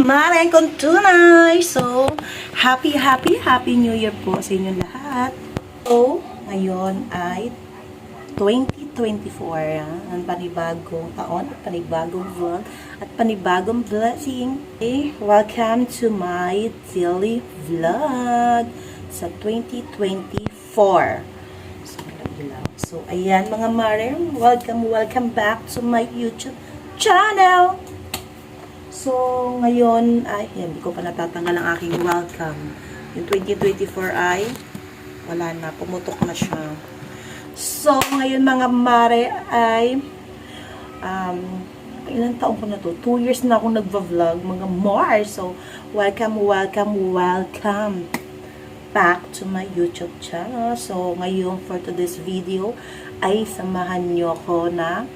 Mareng kong tunay! So, happy, happy, happy New Year po sa inyo lahat. So, ngayon ay 2024, ah, ang panibagong taon at panibagong vlog at panibagong blessing. Okay, welcome to my daily vlog sa 2024. So, ayan mga mare, welcome, welcome back to my YouTube channel. So, ngayon ay, yan, hindi ko pa natatanggal ang aking welcome. Yung 2024 ay, wala na, pumutok na siya. So, ngayon mga mare ay, um, ilang taon ko na to? Two years na akong nagva-vlog, mga more. So, welcome, welcome, welcome back to my YouTube channel. So, ngayon for today's video ay samahan nyo ko na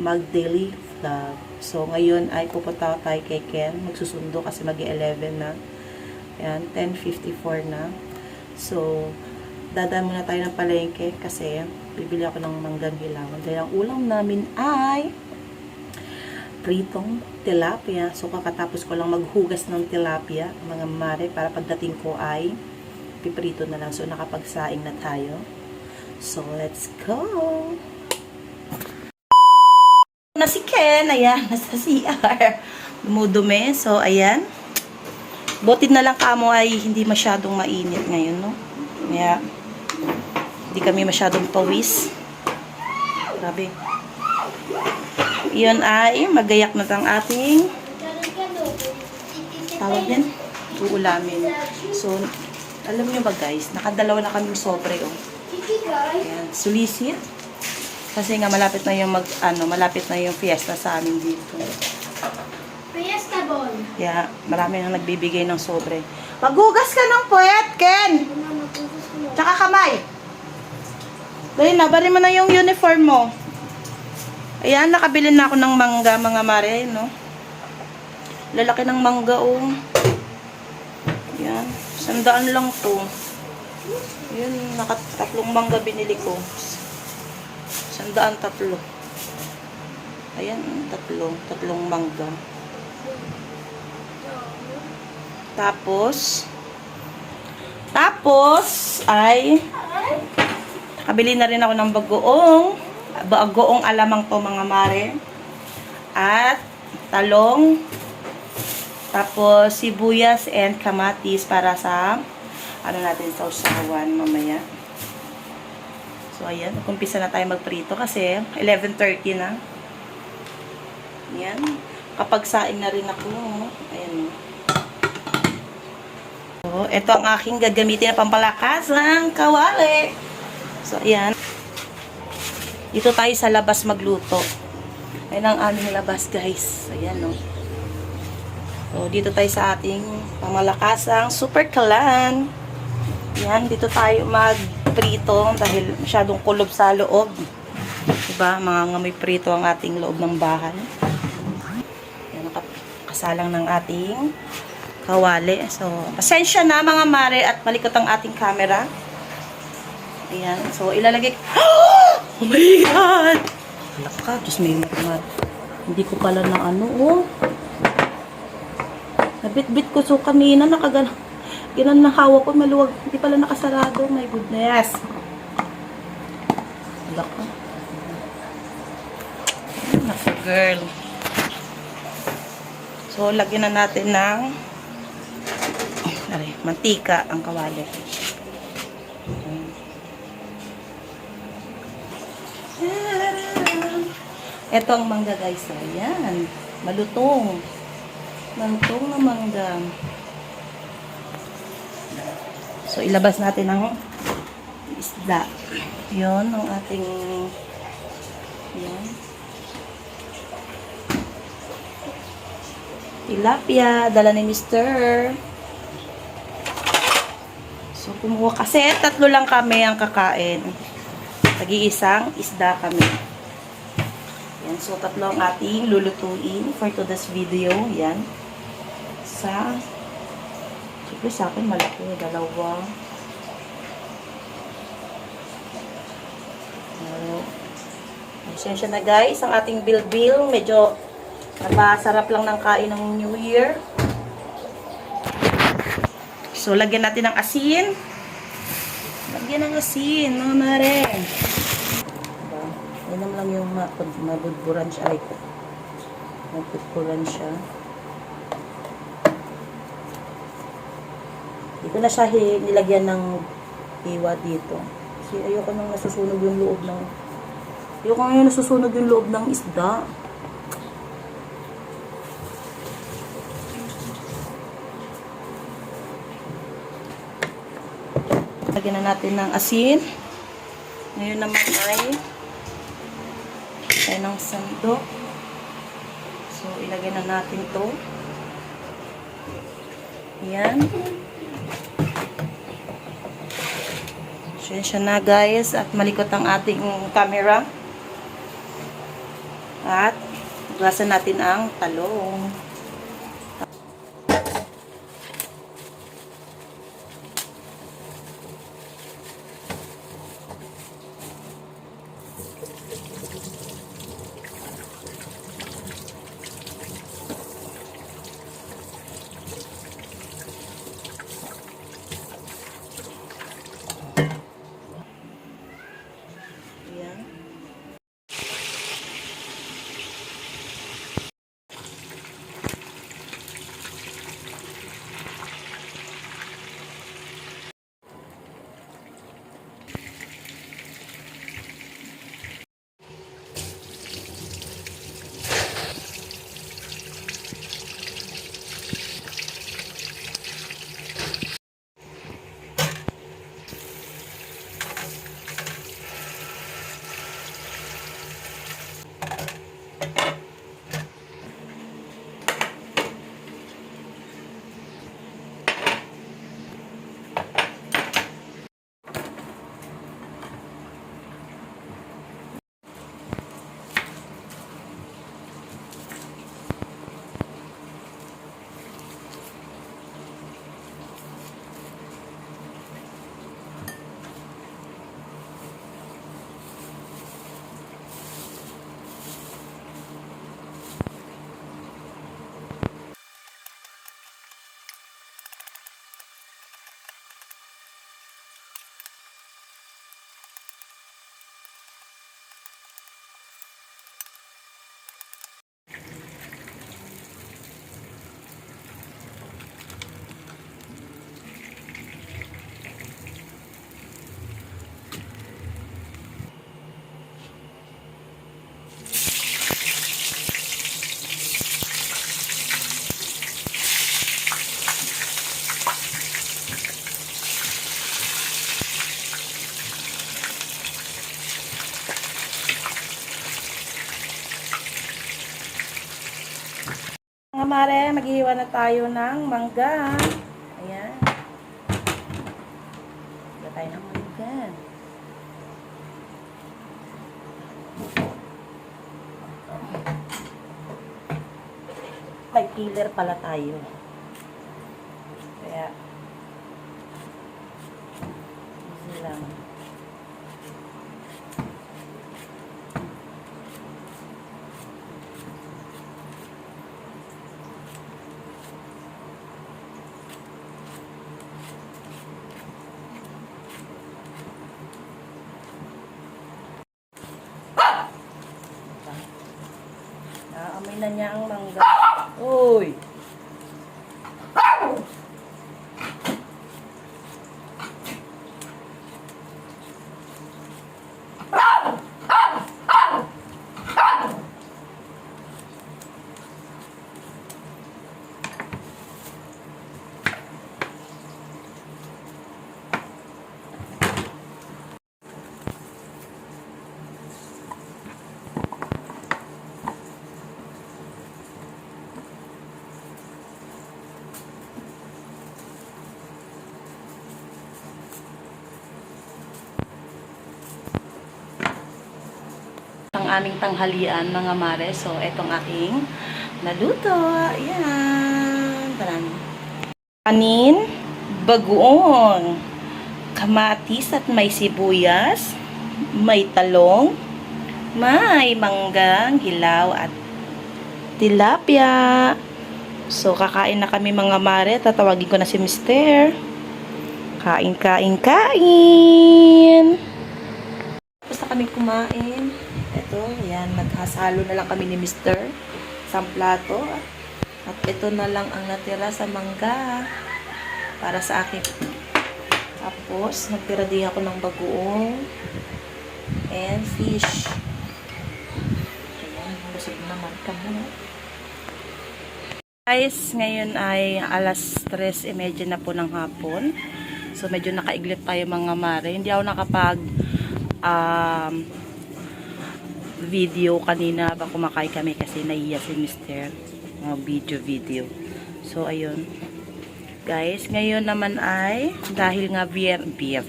mag-daily vlog. So, ngayon ay pupunta tayo kay Ken. Magsusundo kasi mag-11 na. Ayan, 10.54 na. So, dadaan muna tayo ng palengke kasi bibili ako ng manggang hilawan. Dahil ang ulam namin ay pritong tilapia. So, kakatapos ko lang maghugas ng tilapia, mga mare, para pagdating ko ay piprito na lang. So, nakapagsaing na tayo. So, let's go! Na si Ken, ayan, nasa CR. Dumudumi. So, ayan. Butit na lang kamo ay hindi masyadong mainit ngayon, no? Kaya, hindi kami masyadong pawis. Grabe. Iyon ay magayak na ang ating tawag yan, uulamin. So, alam nyo ba guys, nakadalawa na kaming sobre, oh. Ayan, sulisit. Kasi nga malapit na yung mag ano, malapit na yung fiesta sa amin dito. Fiesta Ball. Kaya marami nang nagbibigay ng sobre. Maghugas ka ng puwet, Ken! Tsaka kamay. Dahil na, bari mo na yung uniform mo. Ayan, nakabili na ako ng mangga, mga mare, no? Lalaki ng mangga, oh. Ayan, sandaan lang to. Ayan, nakatatlong mangga binili ko. Sandaan tatlo. Ayan, tatlo. Tatlong mangga. Tapos, tapos, ay, nakabili na rin ako ng bagoong, bagoong alamang to mga mare. At, talong, tapos, sibuyas and kamatis para sa, ano natin, sausawan mamaya. So, ayan, kumpisa na tayo magprito kasi 11.30 na. Ayan. Kapag saing na rin ako, ayan. So, ito ang aking gagamitin na pampalakas ng kawali. So, ayan. Dito tayo sa labas magluto. Ayan ang aming labas, guys. Ayan, no. So, dito tayo sa ating pamalakasang super kalan. Yan, dito tayo magprito dahil masyadong kulob sa loob. Diba? Mga ngamoy prito ang ating loob ng bahay. Yan, kasalang ng ating kawali. So, pasensya na mga mare at malikot ang ating camera. Ayan. So, ilalagay Oh my God! Alak ka. Diyos may mat. Hindi ko pala na ano, oh. Nabit-bit ko. So, kanina nakagana. Ginan na hawak ko, maluwag. Hindi pala nakasarado. My goodness. Ka. Naka girl. So, lagyan na natin ng Aray, mantika ang kawali. Ito ang mangga guys. Ayan. Malutong. Malutong na mangga. So, ilabas natin ang isda. Yun, ang ating yan. Tilapia, dala ni Mr. So, kumuha kasi tatlo lang kami ang kakain. Tagi-isang isda kami. Yan, so tatlo ang ating lulutuin for today's video. Yan. Sa, siyempre sa akin malaki, dalawa. Uh, Pasensya na guys, ang ating bilbil medyo Napasarap lang ng kain ng New Year. So, lagyan natin ng asin. Lagyan ng asin, mga mare. Diba? Lang yung ma mabudburan siya. Ay, mabudburan siya. Dito na siya nilagyan ng iwa dito. Kasi ayoko nang nasusunog yung loob ng ayoko nang nasusunog yung loob ng isda. Lagyan na natin ng asin. Ngayon naman ay tayo ng sandok. So, ilagay na natin to. Yan. Sensya na guys at malikot ang ating camera. At gasan natin ang talong. Mare, maghihiwa na tayo ng mangga. Ayan. Hiwa tayo ng mangga. May peeler pala tayo. Kaya, easy lang. Naamoy na niya ang mangga. Uy! ang aming tanghalian mga mare. So, etong aking naluto. Ayan. Parang kanin, bagoong, kamatis at may sibuyas, may talong, may manggang, hilaw at tilapia. So, kakain na kami mga mare. Tatawagin ko na si Mister. Kain, kain, kain. Basta kami kumain. Ito, yan. Naghasalo na lang kami ni Mister. Isang plato. At ito na lang ang natira sa mangga. Para sa akin. Tapos, nagtira din ako ng bagoong. And fish. Ayan, busog naman kami. Guys, ngayon ay alas 3.30 na po ng hapon. So, medyo nakaiglit tayo mga mare. Hindi ako nakapag um, video kanina ba kumakain kami kasi nahiya si Mr. Mga video video. So, ayun. Guys, ngayon naman ay dahil nga bier, bier,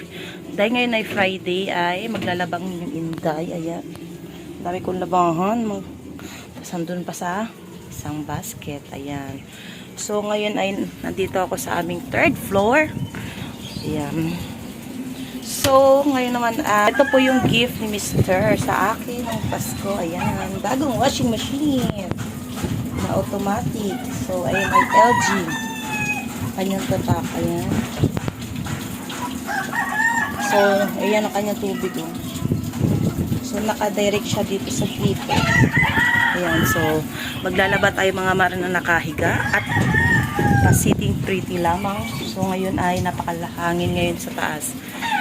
dahil ngayon ay Friday ay maglalabang yung inday. Ayan. Dami kong labangan. Mag, tapos andun pa sa isang basket. Ayan. So, ngayon ay nandito ako sa aming third floor. Ayan. So, ngayon naman, ah, ito po yung gift ni Mr. sa akin ng Pasko. Ayan. Bagong washing machine na automatic. So, ayan ay LG. Kanyang tatak. Ayan. So, ayan ang kanyang tubig. Oh. So, naka-direct siya dito sa clipper. Ayan, so, maglalaba tayo mga mara na nakahiga at pa-sitting pretty lamang. So, ngayon ay napakalahangin ngayon sa taas.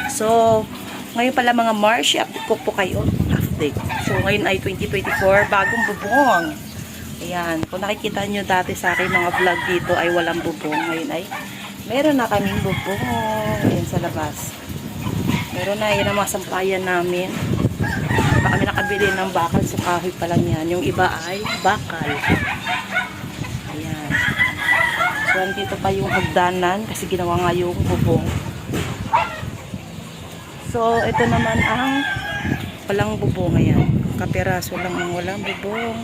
So, ngayon pala mga March, update po kayo. Update. So, ngayon ay 2024, bagong bubong. Ayan, kung nakikita nyo dati sa akin mga vlog dito ay walang bubong. Ngayon ay meron na kaming bubong. Ayan sa labas. Meron na, yan ang mga sampayan namin. Baka kami nakabili ng bakal sa kahoy pa lang yan. Yung iba ay bakal. Ayan. So, dito pa yung hagdanan kasi ginawa nga yung bubong. So, ito naman ang walang bubong. Ayan. Kapiraso lang ang walang bubong.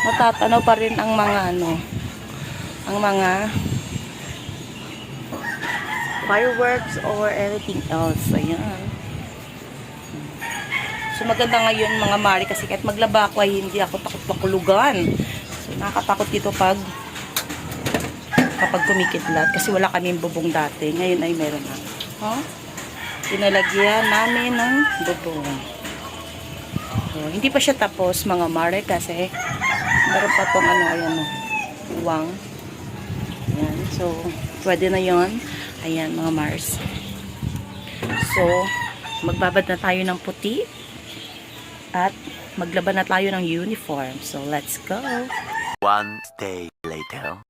Matatanaw pa rin ang mga ano, ang mga fireworks or anything else. Ayan. So maganda ngayon mga mari kasi kahit maglaba ako ay hindi ako takot makulugan. So nakakatakot dito pag kapag kumikidlat kasi wala kaming bubong dati. Ngayon ay meron na. Huh? Pinalagyan namin ng bubong. So, hindi pa siya tapos mga mare kasi meron pa tong ano ayan o. Uwang. Ayan. So, pwede na yon Ayan, mga Mars. So, magbabad na tayo ng puti. At maglaban na tayo ng uniform. So, let's go. One day later.